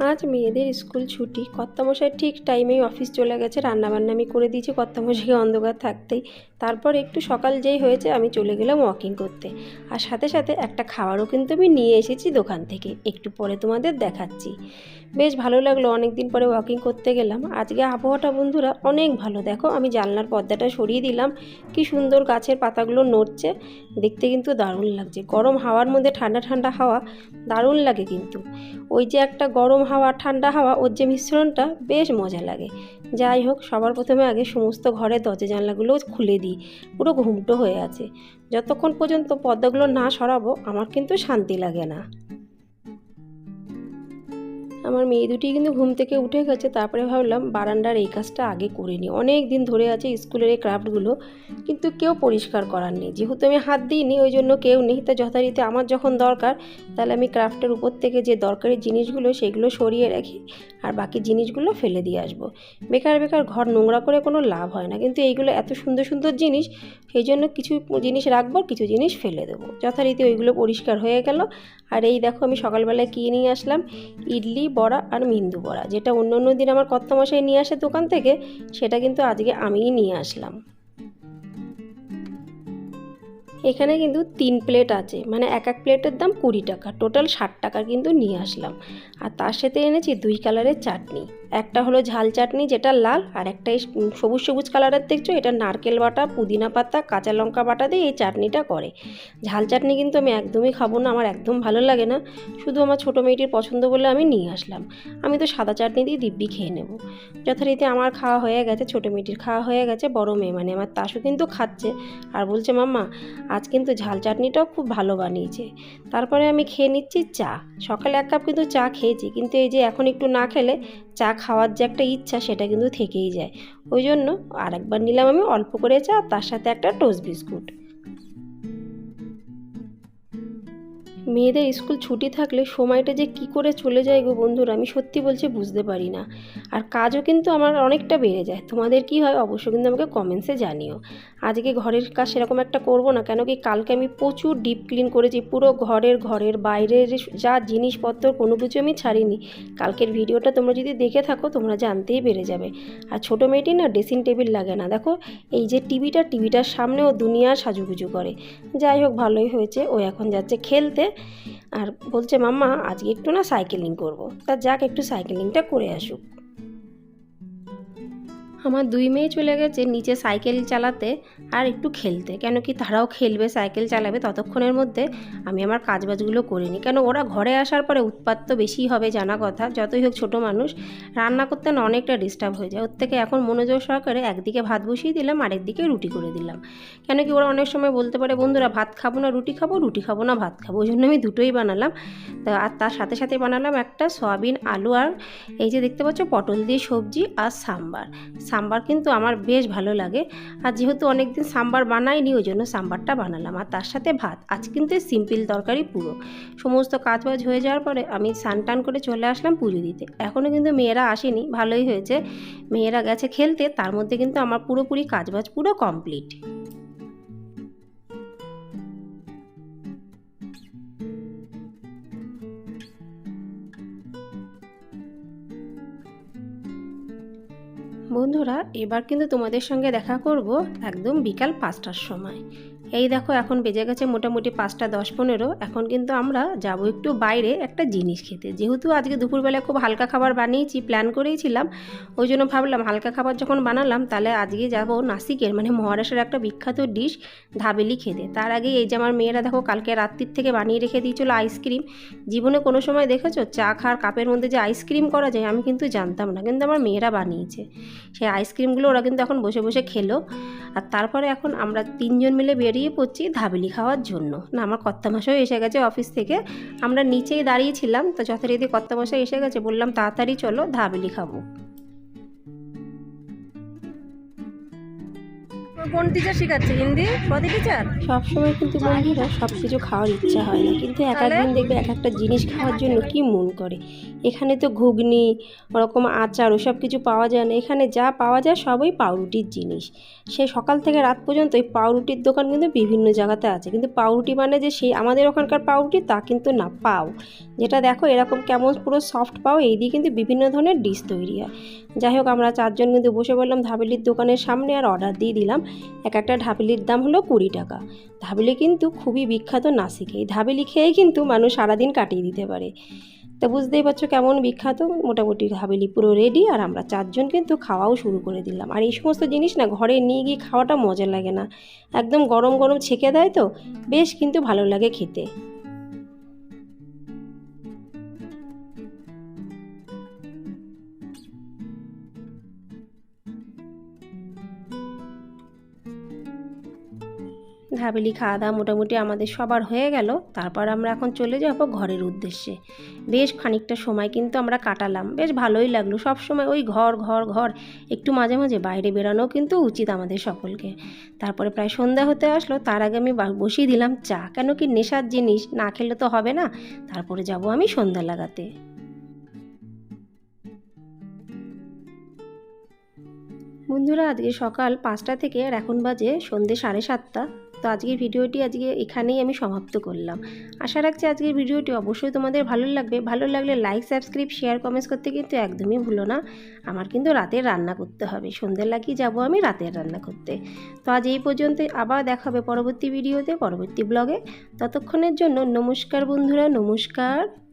আজ মেয়েদের স্কুল ছুটি। কর্তামশাই ঠিক টাইমেই অফিস চলে গেছে, রান্নাবান্না আমি করে দিয়েছি, কর্তামশাইকে অন্ধকার থাকতেই। তারপর একটু সকাল যেই হয়েছে, আমি চলে গেলাম ওয়াকিং করতে। আর সাথে সাথে একটা খাবারও কিন্তু আমি নিয়ে এসেছি দোকান থেকে। একটু পরে তোমাদের দেখাচ্ছি। বেশ ভালো লাগল অনেক দিন পরে ওয়াকিং করতে গেলাম। আজকে আবহাওয়াটা বন্ধুরা অনেক ভালো। দেখো, আমি জানলার পর্দাটা সরিয়ে দিলাম। কি সুন্দর গাছের পাতাগুলো নড়ছে। দেখতে কিন্তু দারুণ লাগছে। গরম হাওয়ার মধ্যে ঠান্ডা ঠান্ডা হাওয়া দারুণ লাগে কিন্তু। ওই যে একটা গরম হাওয়া, ঠান্ডা হাওয়া ওর যে মিশ্রণটা বেশ মজা লাগে। যাই হোক, সবার প্রথমে আগে সমস্ত ঘরে দরজা জানলাগুলো খুলে দিই। পুরো ঘুমটো হয়ে আছে। যতক্ষণ পর্যন্ত পদ্মাগুলো না সরাবো, আমার কিন্তু শান্তি লাগে না। আমার মেয়ে দুটি কিন্তু ঘুম থেকে উঠে গেছে, তারপরে ভাবলাম বারান্দার এই কাজটা আগে করে নিই। অনেক দিন ধরে আছে স্কুলের এই ক্রাফটগুলো, কিন্তু কেউ পরিষ্কার করার নেই। যেহেতু আমি হাত দিইনি, ওই জন্য কেউ নেই। তা যথারীতি আমার যখন দরকার, তাহলে আমি ক্রাফটের উপর থেকে যে দরকারি জিনিসগুলো, সেগুলো সরিয়ে রাখি আর বাকি জিনিসগুলো ফেলে দিয়ে আসব। বেকার বেকার ঘর নোংরা করে কোনো লাভ হয় না, কিন্তু এইগুলো এত সুন্দর সুন্দর জিনিস, সেই জন্য কিছু জিনিস রাখব কিছু জিনিস ফেলে দেবো। যথারীতি ওইগুলো পরিষ্কার হয়ে গেল। আর এই দেখো আমি সকালবেলায় কিনে নিয়ে আসলাম? ইডলি বড়া আর মিন্দু বড়া, যেটা অন্য অন্য দিন আমার কর্তামশাই নিয়ে আসে দোকান থেকে, সেটা কিন্তু আজকে আমিই নিয়ে আসলাম। এখানে কিন্তু তিন প্লেট আছে মানে এক এক প্লেটের দাম কুড়ি টাকা, টোটাল ষাট টাকা কিন্তু নিয়ে আসলাম। আর তার সাথে এনেছি দুই কালারের চাটনি। একটা হলো ঝাল চাটনি, যেটা লাল, আর একটা সবুজ সবুজ কালারের দেখছ, এটা নারকেল বাটা, পুদিনা পাতা, কাঁচা লঙ্কা বাটা দিয়ে এই চাটনিটা করে। ঝাল চাটনি কিন্তু আমি একদমই খাব না, আমার একদম ভালো লাগে না। শুধু আমার ছোটো মেয়েটির পছন্দ বলে আমি নিয়ে আসলাম। আমি তো সাদা চাটনি দিয়ে দিব্যি খেয়ে নেব। যথারীতি আমার খাওয়া হয়ে গেছে, ছোটো মেয়েটির খাওয়া হয়ে গেছে, বড় মেয়ে মানে আমার তাসু কিন্তু খাচ্ছে। আর বলছে, মাম্মা, আজ কিন্তু ঝাল চাটনিটাও খুব ভালো বানিয়েছে। তারপরে আমি খেয়ে নিচ্ছি চা। সকালে এক কাপ কিন্তু চা খেয়েছি, কিন্তু এই যে এখন একটু না খেলে চা খাওয়ার যে একটা ইচ্ছা সেটা কিন্তু থেকেই যায়। ওই জন্য আরেকবার নিলাম আমি অল্প করে চা, তার সাথে একটা টোস্ট বিস্কুট। মেয়েদের স্কুল ছুটি থাকলে সময়টা যে কি করে চলে যায় গো বন্ধুরা, আমি সত্যি বলছি বুঝতে পারি না। আর কাজও কিন্তু আমার অনেকটা বেড়ে যায়। তোমাদের কি হয় অবশ্যই কিন্তু আমাকে কমেন্টসে জানিও। আজকে ঘরের কাজ সেরকম একটা করব না, কেন কি কালকে আমি প্রচুর ডিপ ক্লিন করেছি। পুরো ঘরের ঘরের বাইরের যা জিনিসপত্র কোনো কিছু আমি ছাড়িনি। কালকের ভিডিওটা তোমরা যদি দেখে থাকো, তোমরা জানতেই পেরে যাবে। আর ছোটো মেয়েটি না ড্রেসিং টেবিল লাগে না। দেখো, এই যে টিভিটা, টিভিটার সামনে ও দুনিয়া সাজুগুজু করে। যাই হোক, ভালোই হয়েছে। ও এখন যাচ্ছে খেলতে। আর বলছে মাম্মা আজকে একটু না সাইকেলিং করব। তা যাক একটু সাইকেলিংটা করে আসুক আমার দুই মেয়ে চলে গেছে নিচে সাইকেল চালাতে আর একটু খেলতে। কেন কি তারাও খেলবে, সাইকেল চালাবে, ততক্ষণের মধ্যে আমি আমার কাজবাজগুলো করে নিই কেন ওরা ঘরে আসার পরে উৎপাত তো বেশি হবে, জানা কথা। যতই হোক ছোটো মানুষ, রান্না করতে না অনেকটা ডিস্টার্ব হয়ে যায়। ওর থেকে এখন মনোযোগ সহকারে একদিকে ভাত বসিয়ে দিলাম, আরেকদিকে রুটি করে দিলাম। কেন কি ওরা অনেক সময় বলতে পারে, বন্ধুরা, ভাত খাব না, রুটি খাব রুটি খাব না, ভাত খাব। ওই জন্য আমি দুটোই বানালাম। তা আর তার সাথে সাথে বানালাম একটা সয়াবিন, আলু আর এই যে দেখতে পাচ্ছ, পটল দিয়ে সবজি আর সাম্বার। সাম্বার কিন্তু আমার বেশ ভালো লাগে। আর যেহেতু অনেকদিন সাম্বার বানাইনি, ওই জন্য সাম্বারটা বানালাম। আর তার সাথে ভাত। আজ কিন্তু সিম্পল তরকারি পুরো। সমস্ত কাজ বাজ হয়ে যাওয়ার পরে আমি স্নান টান করে চলে আসলাম পুজো দিতে। এখনও কিন্তু মেয়েরা আসেনি, ভালোই হয়েছে। মেয়েরা গেছে খেলতে, তার মধ্যে কিন্তু আমার পুরোপুরি কাজবাজ পুরো কমপ্লিট বন্ধুরা এবার কিন্তু তোমাদের সঙ্গে দেখা করব একদম বিকাল পাঁচটার সময়। এই দেখো, এখন বেজে গেছে মোটামুটি পাঁচটা দশ পনেরো। এখন কিন্তু আমরা যাব একটু বাইরে একটা জিনিস খেতে। যেহেতু আজকে দুপুরবেলা খুব হালকা খাবার বানিয়েছি প্ল্যান করেইছিলাম, ওই জন্য ভাবলাম হালকা খাবার যখন বানালাম, তাহলে আজকে যাব নাসিকের মানে মহারাষ্ট্রের একটা বিখ্যাত ডিশ ধাবেলি খেতে। তার আগে এই যে আমার মেয়েরা দেখো, কালকে রাত্রির থেকে বানিয়ে রেখে দিয়েছিলো আইসক্রিম জীবনে কোনো সময় দেখেছ, চা খাওয়ার কাপের মধ্যে যে আইসক্রিম করা যায়, আমি কিন্তু জানতাম না, কিন্তু আমার মেয়েরা বানিয়েছে। সেই আইসক্রিমগুলো ওরা কিন্তু এখন বসে বসে খেলো। আর তারপরে এখন আমরা তিনজন মিলে বেরিয়ে পড়ছি ধাবেলি খাওয়ার জন্য। না, আমার কর্তামশাই এসে গেছে অফিস থেকে। আমরা নিচেই দাঁড়িয়েছিলাম তো যথারীতি কর্তামশাই এসে গেছে, বললাম, তাড়াতাড়ি চলো ধাবেলি খাব। কোন টিচার শেখাচ্ছে? হিন্দি? পদি টিচার সবসময় কিন্তু বন্ধুরা সব কিছু খাওয়ার ইচ্ছা হয় না। কিন্তু এক একদিন দেখবে এক একটা জিনিস খাওয়ার জন্য কি মন করে? এখানে তো ঘুগনি ওরকম আচার ওসব কিছু পাওয়া যায় না। এখানে যা পাওয়া যায় সবই পাউরুটির জিনিস। সে সকাল থেকে রাত পর্যন্ত এই পাউরুটির দোকান কিন্তু বিভিন্ন জায়গাতে আছে। কিন্তু পাউরুটি মানে যে সেই আমাদের ওখানকার পাউরুটি তা কিন্তু না পাও। যেটা দেখো এরকম কেমন পুরো সফট পাও এই দিয়ে কিন্তু বিভিন্ন ধরনের ডিশ তৈরি হয়। যাই হোক আমরা চারজন কিন্তু বসে বললাম ধাবেলির দোকানের সামনে আর অর্ডার দিয়ে দিলাম। এক একটা ঢাবিলির দাম হলো কুড়ি টাকা। ধাবিলি কিন্তু খুবই বিখ্যাত নাসিকে। এই ধাবিলি খেয়ে কিন্তু মানুষ সারাদিন কাটিয়ে দিতে পারে। তা বুঝতেই পারছ কেমন বিখ্যাত? মোটামুটি হাবেলি পুরো রেডি আর আমরা চারজন কিন্তু খাওয়াও শুরু করে দিলাম। আর এই সমস্ত জিনিস না ঘরে নিয়ে গিয়ে খাওয়াটা মজা লাগে না। একদম গরম গরম ছেঁকে দেয় তো, বেশ কিন্তু ভালো লাগে খেতে। ধাবেলি খাওয়া দাওয়া মোটামুটি আমাদের সবার হয়ে গেল। তারপর আমরা এখন চলে যাব ঘরের উদ্দেশ্যে। বেশ খানিকটা সময় কিন্তু আমরা কাটালাম। বেশ ভালোই লাগল। সব সময় ওই ঘর ঘর ঘর, একটু মাঝে মাঝে বাইরে বেরানো কিন্তু উচিত আমাদের সকলকে। তারপরে প্রায় সন্ধ্যা হতে আসলো। তার আগে আমি বসিয়ে দিলাম চা। কেন কি নেশার জিনিস, না খেলে তো হবে না। তারপরে যাব আমি সন্ধ্যা লাগাতে। বন্ধুরা, আজকে সকাল পাঁচটা থেকে আর এখন বাজে সন্ধে সাড়ে সাতটা। তো আজকের ভিডিওটি আজকে এখানেই আমি সমাপ্ত করলাম। আশা রাখছি আজকের ভিডিওটি অবশ্যই তোমাদের ভালো লাগবে। ভালো লাগলে লাইক সাবস্ক্রাইব শেয়ার কমেন্টস করতে কিন্তু একদমই ভুলো না। আমার কিন্তু রাতের রান্না করতে হবে। সন্ধ্যে লাগিয়ে যাব আমি রাতের রান্না করতে। তো আজ এই পর্যন্ত আবার দেখাবে পরবর্তী ভিডিওতে, পরবর্তী ব্লগে ততক্ষণের জন্য নমস্কার বন্ধুরা, নমস্কার।